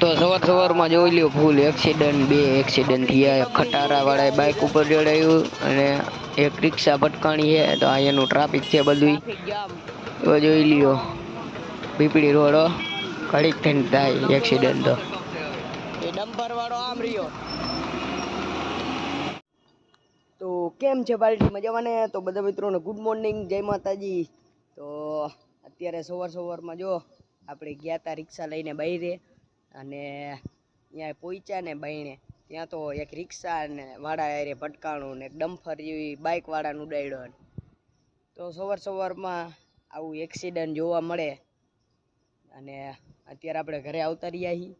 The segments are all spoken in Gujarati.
તો સવાર સવારમાં જોઈ લ્યો ફૂલ એક્સિડન્ટ બે એક્સિડન્ટ થયા, એક ખટારા વાળા બાઇક ઉપર ચડાયું અને એક રિક્ષા ભટકાણી છે, તો અહીંયાનું ટ્રાફિક છે બધું તો જોઈ લ્યો, પીપળી રોડ. ઘડીક થઈને થાય એક્સિડન્ટ તો. એ ડમ્પર વાળો આમ રહ્યો. તો કેમ છે પાર્ટી મજામાં ને? તો બધા મિત્રોને ગુડ મોર્નિંગ જય માતાજી. તો અત્યારે સવાર સવારમાં જો આપણે ગયા હતા રિક્ષા લઈને બહારે. અને ત્યાં પહોંચ્યા ને બાયણે. ત્યાં તો એક રિક્ષા ને વાળા હારે ભટકાણું ને એક ડમ્ફર જેવી બાઇકવાળાને ઉડાડ્યો તો સવાર સવારમાં આવું એક્સિડન્ટ જોવા મળે. અને અત્યારે આપણે ઘરે આવતા રહ્યા છીએ.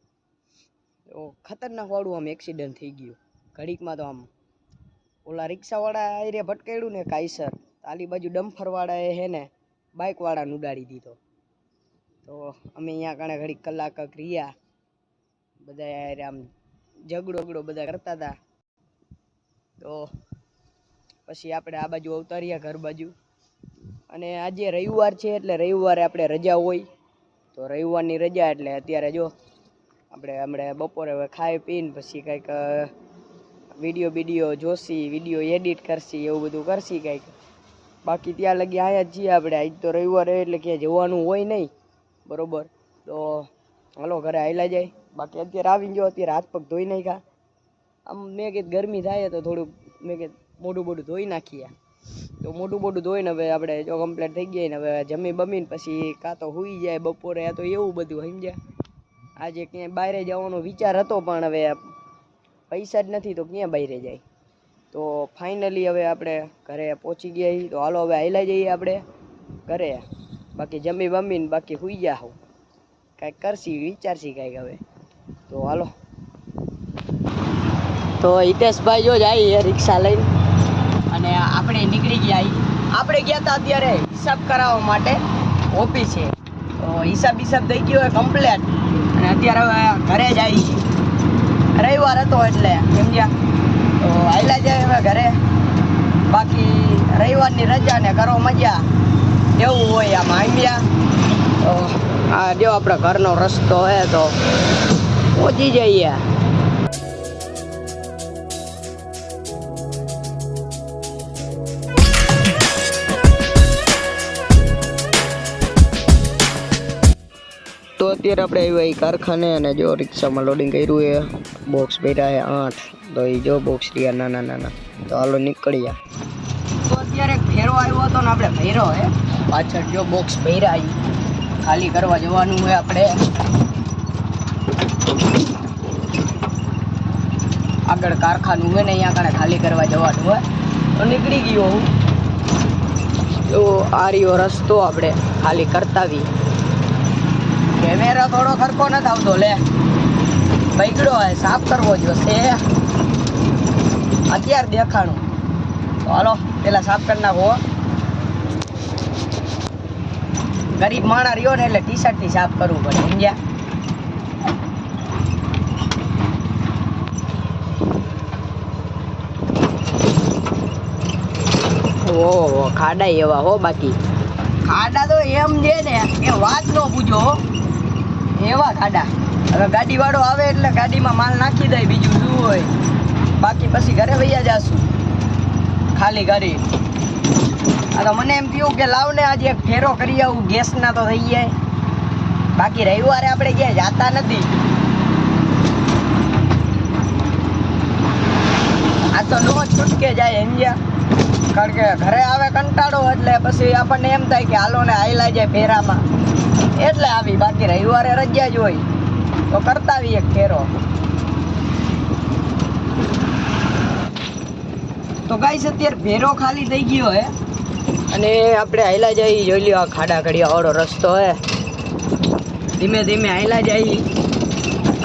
તો ખતરનાક વાળું આમ એક્સિડન્ટ થઈ ગયું. ઘડીકમાં તો આમ ઓલા રિક્ષાવાળા આયરે ભટકાડ્યું ને કાયસર. આલી બાજુ ડમ્ફરવાળાએ હે ને બાઇકવાળાને ઉડાડી દીધો. તો અમે અહીંયા કાણે ઘડીક કલાક રહ્યા. બધા યાર આમ ઝઘડો ઝઘડો બધા કરતા હતા તો પછી આપણે આ બાજુ અવતારીએ ઘર બાજુ. અને આજે રવિવાર છે એટલે રવિવારે આપણે રજા હોય. તો રવિવારની રજા એટલે અત્યારે જો આપણે હમણાં બપોરે હવે ખાઈ પીને પછી કંઈક વીડિયો વીડિયો જોશી, વીડિયો એડિટ કરશી, એવું બધું કરશી કંઈક. બાકી ત્યાં લગી આયા જ છીએ આપણે. આજ તો રવિવારે એટલે ક્યાંય જવાનું હોય નહીં. બરોબર? તો હાલો, ઘરે આવેલા જાય. બાકી અત્યારે આવીને જો અત્યારે હાથ પગ ધોઈ નાખ્યા. આમ મેં કીધું ગરમી થાય તો થોડુંક, મેં કીધું મોઢું બોઢું ધોઈ નાખીએ. તો મોઢું બોઢું ધોઈને હવે આપણે જો કમ્પ્લીટ થઈ ગયા ને હવે જમી બમીને પછી કાં તો હુઈ જાય બપોરે, આ તો એવું બધું, સમજ્યા? આજે ક્યાંય બહાર જવાનો વિચાર હતો, પણ હવે પૈસા જ નથી તો ક્યાં બહાર જાય? તો ફાઇનલી હવે આપણે ઘરે પહોંચી ગયા છીએ. તો હાલો હવે હાલ્યા જઈએ આપણે ઘરે. બાકી જમી બમીને બાકી હુઈ જા હું કાંઈક કરશી, વિચારશી કાંઈક હવે. તો હાલો. તો હિતેશભાઈ જો જાય રિક્ષા લઈને. અને આપણે નીકળી ગયા. આપણે ગયા હતા અત્યારે હિસાબ કરાવવા માટે ઓફિસે. તો હિસાબ હિસાબ થઈ ગયો કમ્પ્લેટ અને અત્યારે હવે ઘરે જ આવી રવિવાર હતો એટલે સમજ્યા તો આયલા જાય હવે ઘરે. બાકી રવિવારની રજા ને કરો મજા. એવું હોય આમ આવ્યા તો આ જો આપણે ઘરનો રસ્તો હે તો પહોંચી જઈએ. તો અત્યારે આપણે આવ્યા એ કારખાને અને જો રિક્ષામાં લોડિંગ કર્યું એ બોક્સ ભર્યા છે આઠ. તો એ જો બોક્સ રહ્યા નાના નાના. તો હાલો નીકળ્યા તો અત્યારે ફેરો આવ્યો હતો ને આપણે ફેરો હે પાછળ જો બોક્સ ભર્યા ખાલી કરવા જવાનું હોય આપણે. આગળ કારખાનું હોય ને અહીંયા કારણે ખાલી કરવા જવાનું હોય, તો નીકળી ગયો હું. તો આ રહ્યો રસ્તો આપણે ખાલી કરતાવી કેમેરા થોડો ખરકો નથી આવતો લે. બગડો હોય, સાફ કરવો જોશે. અત્યારે દેખાણું. તો હાલો, પેલા સાફ કરી નાખો. ગરીબ માણા રહ્યો ને એટલે ટી શર્ટથી સાફ કરવું પડે, સમજ્યા? ઓહો ખાડા એવા હો બાકી. ખાડા તો એમ છે ને, એ વાત નો પૂછો. એવા ખાડા. હવે ગાડી વાળો આવે એટલે ગાડીમાં માલ નાખી દે, બીજું શું હોય? બાકી પછી ઘરે વૈયા જાશું. ખાલી ગાડી. આ તો મને એમ થયું કે લાવ ને આજે એક ફેરો કરી આવું, ગેસના તો થઈ જાય. બાકી રવિવારે આપણે ક્યાંય જાતા નથી. આ તો નો છૂટકે જાય સમજ્યા કારણ કે ઘરે આવે કંટાળો એટલે પછી આપણને એમ થાય કે હાલો ને હાઈલા જાય ફેરામાં. એટલે આવી, બાકી રવિવારે રજા જ હોય. તો કરતા આવી એક ફેરો. તો ગાઈસ, અત્યારે ભેરો ખાલી થઈ ગયો હે. અને આપણે હાઈલા જઈ જોઈ લ્યો આ ખાડા ખડિયા વાળો રસ્તો હે. ધીમે ધીમે હાયલા જઈ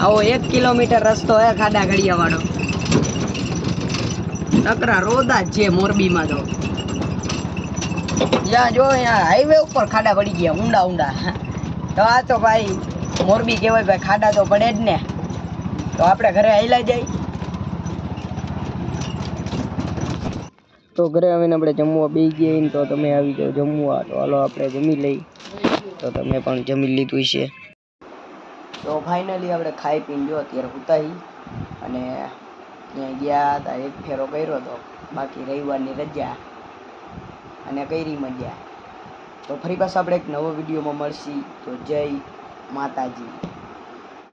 આવો એક કિલોમીટર રસ્તો હે ખાડા ઘડિયાવાળો વાળો. નકરા રોદા છે મોરબીમાં તો. જ્યાં જો અહીંયા હાઈવે ઉપર ખાડા પડી ગયા, ઊંડા ઊંડા. તો આ તો ભાઈ મોરબી કહેવાય, ભાઈ ખાડા તો પડે જ ને. તો આપણે ઘરે હાઈલા જાય. તો ઘરે આવીને આપણે જમવા બે ગયા ને તો તમે આવી જાઓ જમવા. તો હાલો આપણે જમી લઈ. તો તમે પણ જમી લીધું છે. તો ફાઇનલી આપણે ખાઈ પીને જો અત્યારે ઉતાઈ અને ત્યાં ગયા હતા, એક ફેરો કર્યો હતો. બાકી રવિવારની રજા અને કરી મજા. તો ફરી પાછા આપણે એક નવો વિડીયોમાં મળશી. તો જય માતાજી.